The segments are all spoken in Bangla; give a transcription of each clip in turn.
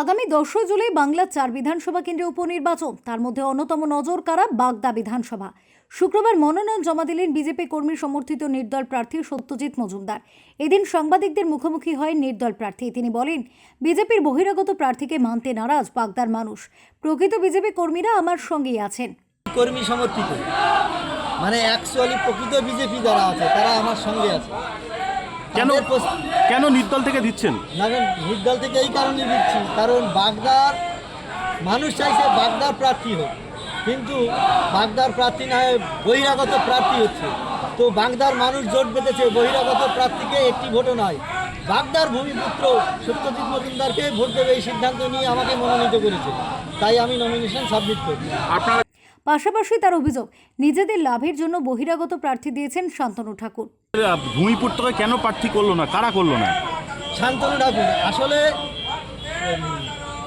আগামী দশই জুলাই বাংলার চার বিধানসভা কেন্দ্রে উপনির্বাচন। তার মধ্যে অন্যতম নজর কারা? বাগদা বিধানসভা। শুক্রবার মনোনয়ন জমা দিলেন বিজেপি কর্মী সমর্থিত নির্দল প্রার্থী সত্যজিৎ মজুমদার। এদিন সাংবাদিকদের মুখোমুখি হয় নির্দল প্রার্থী। তিনি বলেন, বিজেপির বহিরাগত প্রার্থীকে মানতে নারাজ বাগদার মানুষ। প্রকৃত বিজেপি কর্মীরা আমার সঙ্গেই আছেন। কর্মী সমর্থিত। মানে অ্যাকচুয়ালি প্রকৃত বিজেপি যারা আছে, তারা আমার সঙ্গে আছে। কেন কেন নির্দল থেকে দিচ্ছেন? না নির্দল থেকে এই কারণে দিচ্ছি কারণ বাগদার মানুষ চাইছে বাগদার প্রার্থী হোক কিন্তু বাগদার প্রার্থী না হয়ে বহিরাগত প্রার্থী হচ্ছে। তো বাগদার মানুষ জোট বেঁধেছে বহিরাগত প্রার্থীকে একটি ভোটও নয়। বাগদার ভূমিপুত্র সত্যজিৎ মজুমদারকে ভোট দেবে এই সিদ্ধান্ত নিয়ে আমাকে মনোনীত করেছে। তাই আমি নমিনেশন সাবমিট করি আপনারা পাশাপাশি তার অভিযোগ নিজেদের লাভের জন্য বহিরাগত প্রার্থী দিয়েছেন শান্তনু ঠাকুর। ভূমিপুত্রকে কেন প্রার্থী করল না? কারা করল না? শান্তনু ঠাকুর আসলে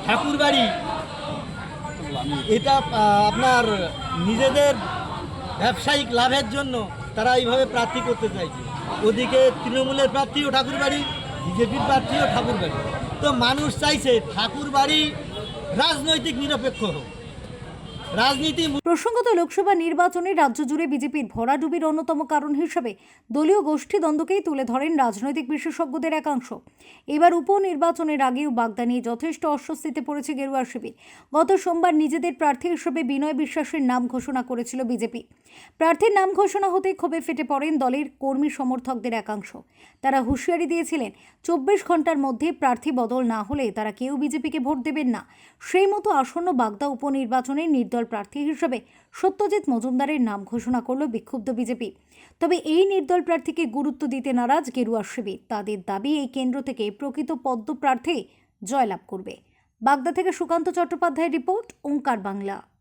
ঠাকুর বাড়ি এটা আপনার নিজেদের ব্যবসায়িক লাভের জন্য তারা এইভাবে প্রার্থী করতে চাইছে। ওদিকে তৃণমূলের প্রার্থীও ঠাকুর বাড়ি বিজেপির প্রার্থীও ঠাকুর বাড়ি তো মানুষ চাইছে ঠাকুর বাড়ি রাজনৈতিক নিরপেক্ষ হোক। প্রসঙ্গত লোকসভা নির্বাচনে রাজ্য জুড়ে বিজেপির ভরাডুবির অন্যতম কারণ হিসেবে দলীয় গোষ্ঠী দ্বন্দ্বকেই তুলে ধরেন রাজনৈতিক বিশেষজ্ঞদের একাংশ। এবার উপনির্বাচনের আগেও বাগদা নিয়ে যথেষ্ট অস্বস্তিতে পড়েছে গেরুয়া শিবির। গত সোমবার নিজেদের প্রার্থী হিসেবে বিনয় বিশ্বাসের নাম ঘোষণা করেছিল বিজেপি। প্রার্থীর নাম ঘোষণা হতেই ক্ষোভে ফেটে পড়েন দলের কর্মী সমর্থকদের একাংশ। তারা হুঁশিয়ারি দিয়েছিলেন, চব্বিশ ঘণ্টার মধ্যে প্রার্থী বদল না হলে তারা কেউ বিজেপিকে ভোট দেবেন না। সেই মতো আসন্ন বাগদা উপনির্বাচনে নির্দল প্রার্থী হিসেবে সত্যজিৎ মজুমদারের নাম ঘোষণা করল বিক্ষুব্ধ বিজেপি। তবে এই নির্দল প্রার্থীকে গুরুত্ব দিতে নারাজ গেরুয়া শিবির। তাদের দাবি, এই কেন্দ্র থেকে প্রকৃত পদ্ম প্রার্থী জয়লাভ করবে। বাগদা থেকে সুকান্ত চট্টোপাধ্যায় রিপোর্ট, ওঙ্কার বাংলা।